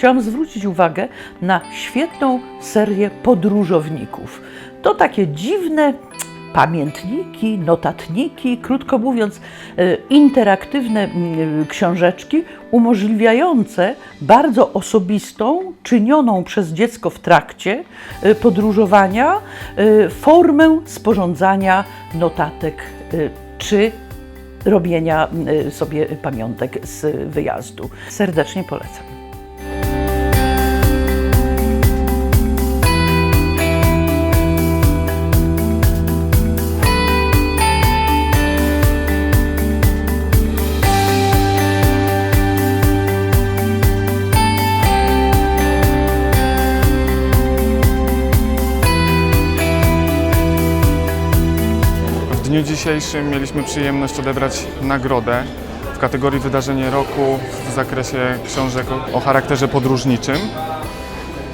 chciałam zwrócić uwagę na świetną serię podróżowników. To takie dziwne pamiętniki, notatniki, krótko mówiąc, e, interaktywne mm, książeczki umożliwiające bardzo osobistą, czynioną przez dziecko w trakcie e, podróżowania e, formę sporządzania notatek e, czy robienia y, sobie pamiątek z wyjazdu. Serdecznie polecam. Dniu dzisiejszym mieliśmy przyjemność odebrać nagrodę w kategorii Wydarzenie Roku w zakresie książek o- charakterze podróżniczym.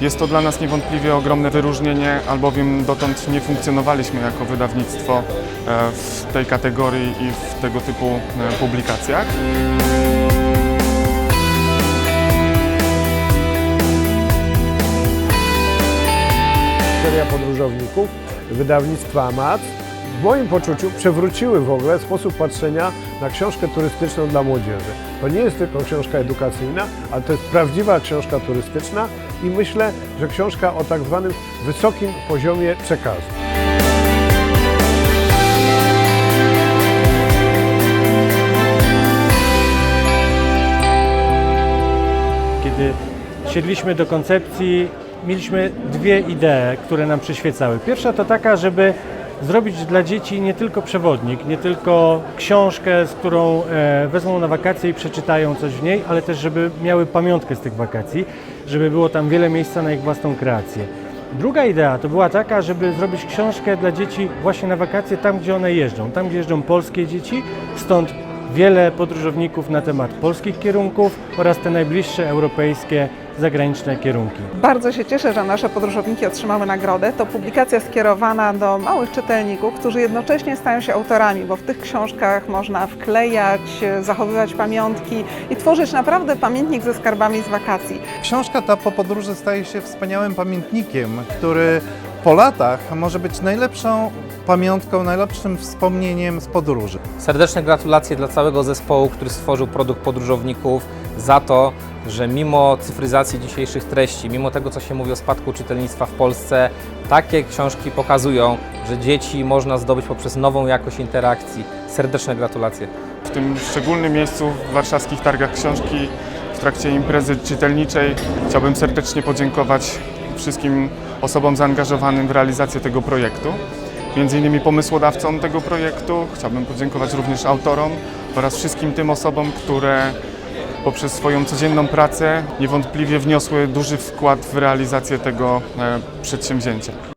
Jest to dla nas niewątpliwie ogromne wyróżnienie, albowiem dotąd nie funkcjonowaliśmy jako wydawnictwo e, w tej kategorii i w tego typu e, publikacjach. seria podróżowników wydawnictwa MAC w moim poczuciu przewróciły w ogóle sposób patrzenia na książkę turystyczną dla młodzieży. To nie jest tylko książka edukacyjna, ale to jest prawdziwa książka turystyczna i myślę, że książka o tak zwanym wysokim poziomie przekazu. Kiedy siedliśmy do koncepcji, mieliśmy dwie idee, które nam przyświecały. Pierwsza to taka, żeby zrobić dla dzieci nie tylko przewodnik, nie tylko książkę, z którą e, wezmą na wakacje i przeczytają coś w niej, ale też żeby miały pamiątkę z tych wakacji, żeby było tam wiele miejsca na ich własną kreację. Druga idea to była taka, żeby zrobić książkę dla dzieci właśnie na wakacje tam, gdzie one jeżdżą, tam, gdzie jeżdżą polskie dzieci, stąd wiele podróżowników na temat polskich kierunków oraz te najbliższe europejskie, zagraniczne kierunki. Bardzo się cieszę, że nasze podróżowniki otrzymały nagrodę. To publikacja skierowana do małych czytelników, którzy jednocześnie stają się autorami, bo w tych książkach można wklejać, zachowywać pamiątki i tworzyć naprawdę pamiętnik ze skarbami z wakacji. Książka ta po podróży staje się wspaniałym pamiętnikiem, który po latach może być najlepszą pamiątką, najlepszym wspomnieniem z podróży. Serdeczne gratulacje dla całego zespołu, który stworzył produkt podróżowników za to, że mimo cyfryzacji dzisiejszych treści, mimo tego, co się mówi o spadku czytelnictwa w Polsce, takie książki pokazują, że dzieci można zdobyć poprzez nową jakość interakcji. Serdeczne gratulacje. W tym szczególnym miejscu w warszawskich targach książki w trakcie imprezy czytelniczej chciałbym serdecznie podziękować wszystkim osobom zaangażowanym w realizację tego projektu. Między innymi pomysłodawcom tego projektu. Chciałbym podziękować również autorom oraz wszystkim tym osobom, które poprzez swoją codzienną pracę niewątpliwie wniosły duży wkład w realizację tego e, przedsięwzięcia.